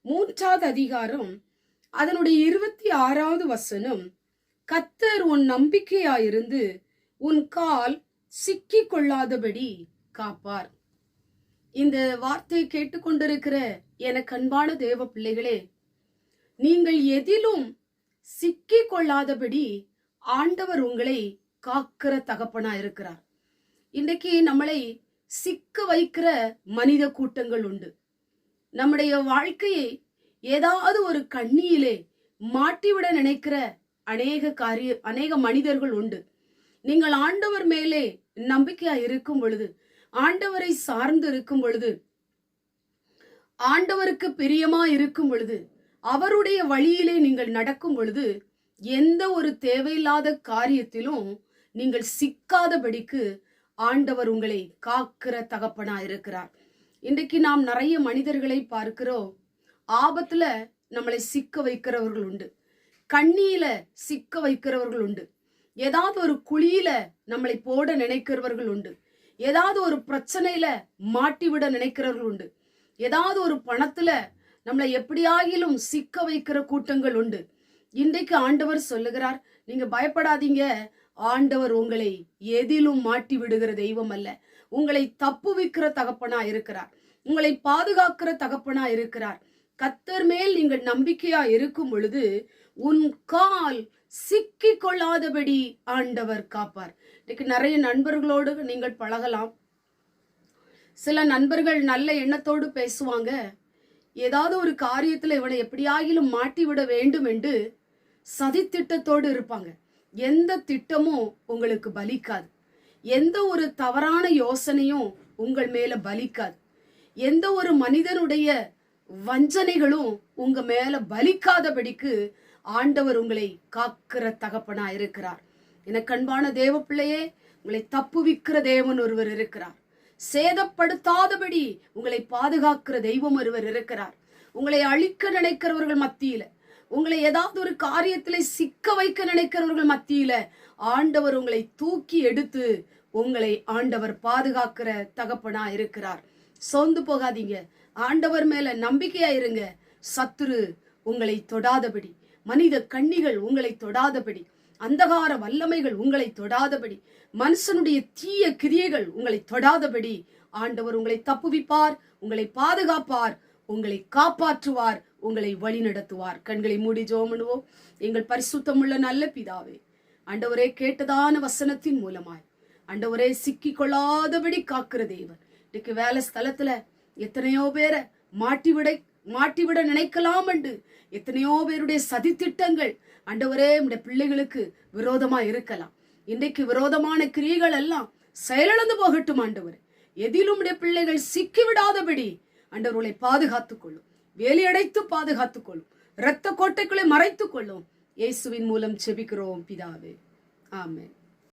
மூன்றாவது அதிகாரம் அதனுடைய இருபத்தி ஆறாவது வசனம். கத்தர் உன் நம்பிக்கையாயிருந்து உன் கால் சிக்கிக் கொள்ளாதபடி காப்பார். இந்த வார்த்தையை கேட்டுக்கொண்டிருக்கிற எனக்கு அன்பான தேவ பிள்ளைகளே நீங்கள் எதிலும் சிக்கி கொள்ளாதபடி ஆண்டவர் உங்களை காக்கிற தகப்பனா இருக்கிறார் இன்றைக்கு நம்மளை சிக்க வைக்கிற மனித கூட்டங்கள் உண்டு. நம்முடைய வாழ்க்கையை ஏதாவது ஒரு கண்ணியிலே மாட்டிவிட நினைக்கிற அநேக காரிய அநேக மனிதர்கள் உண்டு. நீங்கள் ஆண்டவர் மேலே நம்பிக்கையா இருக்கும் பொழுது ஆண்டவரை சார்ந்து இருக்கும் பொழுது ஆண்டவருக்கு பிரியமா இருக்கும் பொழுது அவருடைய வழியிலே நீங்கள் நடக்கும் பொழுது எந்த ஒரு தேவையில்லாத காரியத்திலும் நீங்கள் சிக்காதபடிக்கு ஆண்டவர் உங்களை காக்கிற தகப்பனா இருக்கிறார். இன்றைக்கு நாம் நிறைய மனிதர்களை பார்க்கிறோம். ஆபத்துல நம்மளை சிக்க வைக்கிறவர்கள் உண்டு. கண்ணியில சிக்க வைக்கிறவர்கள் உண்டு. ஏதாவது ஒரு குழியில நம்மளை போட நினைக்கிறவர்கள் உண்டு. ஏதாவது ஒரு பிரச்சனையில மாட்டிவிட நினைக்கிறவர்கள் உண்டு. ஏதாவது ஒரு பணத்துல நம்மளை எப்படியாகிலும் சிக்க வைக்கிற கூட்டங்கள் உண்டு. இன்றைக்கு ஆண்டவர் சொல்லுகிறார் நீங்க பயப்படாதீங்க. ஆண்டவர் உங்களை எதிலும் மாட்டி விடுகிற தெய்வம் அல்ல. உங்களை தப்புவிக்கிற தகப்பனா இருக்கிறார். உங்களை பாதுகாக்கிற தகப்பனா இருக்கிறார். கத்தர் மேல் நீங்கள் நம்பிக்கையா இருக்கும் பொழுது உன் கால் சிக்கி கொள்ளாதபடி ஆண்டவர் காப்பார். இன்னைக்கு நிறைய நண்பர்களோடு நீங்கள் பழகலாம். சில நண்பர்கள் நல்ல எண்ணத்தோடு பேசுவாங்க. ஏதாவது ஒரு காரியத்துல இவனை எப்படியாகிலும் மாட்டி விட வேண்டும் என்று சதித்திட்டத்தோடு இருப்பாங்க. எந்த திட்டமும் உங்களுக்கு பலிக்காது. எந்த ஒரு தவறான யோசனையும் உங்கள் மேல பலிக்காது. எந்த ஒரு மனிதனுடைய வஞ்சனைகளும் உங்க மேல பலிக்காதபடிக்கு ஆண்டவர் உங்களை காக்கிற தகப்பனா இருக்கிறார். எனக்கு அன்பான தேவ பிள்ளையே உங்களை தப்புவிக்கிற தேவன் ஒருவர் இருக்கிறார். சேதப்படுத்தாதபடி உங்களை பாதுகாக்கிற தெய்வம் ஒருவர் இருக்கிறார். உங்களை அழிக்க நினைக்கிறவர்கள் மத்தியில உங்களை ஏதாவது ஒரு காரியத்தில் சிக்க வைக்க நினைக்கிறவர்கள் மத்தியில ஆண்டவர் உங்களை தூக்கி எடுத்து உங்களை ஆண்டவர் பாதுகாக்கிற தகப்பனா இருக்கிறார். சோர்ந்து போகாதீங்க. ஆண்டவர் மேல நம்பிக்கையா இருங்க. சத்துரு உங்களை தொடாதபடி மனித கண்ணிகள் உங்களை தொடாதபடி அந்தகார வல்லமைகள் உங்களை தொடாதபடி மனுஷனுடைய தீய கிரியைகள் உங்களை தொடாதபடி ஆண்டவர் உங்களை தப்புவிப்பார் உங்களை பாதுகாப்பார் உங்களை காப்பாற்றுவார் உங்களை வழிநடத்துவார். கண்களை மூடி ஜோமனுவோம் எங்கள் பரிசுத்தமுள்ள நல்ல பிதாவே அண்டவரே கேட்டதான வசனத்தின் மூலமாய் அண்டவரே சிக்கி கொள்ளாதபடி காக்கிற தேவன். இன்னைக்கு வேலை ஸ்தலத்துல எத்தனையோ பேரை மாட்டிவிட மாட்டிவிட நினைக்கலாம் என்று எத்தனையோ பேருடைய சதித்திட்டங்கள் அண்டவரே நம்முடைய பிள்ளைகளுக்கு விரோதமா இருக்கலாம். இன்றைக்கு விரோதமான கிரியைகள் எல்லாம் செயலிழந்து போகட்டும் ஆண்டவர். எதிலும் உடைய பிள்ளைகள் சிக்கி விடாதபடி ஆண்டவர்களை பாதுகாத்துக் கொள்ளும். வேலையடைத்து பாதுகாத்துக் கொள்ளும். இரத்த கோட்டைக்குள்ளே மறைத்துக் கொள்ளும். இயேசுவின் மூலம் செபிக்கிறோம் பிதாவே. ஆமென்.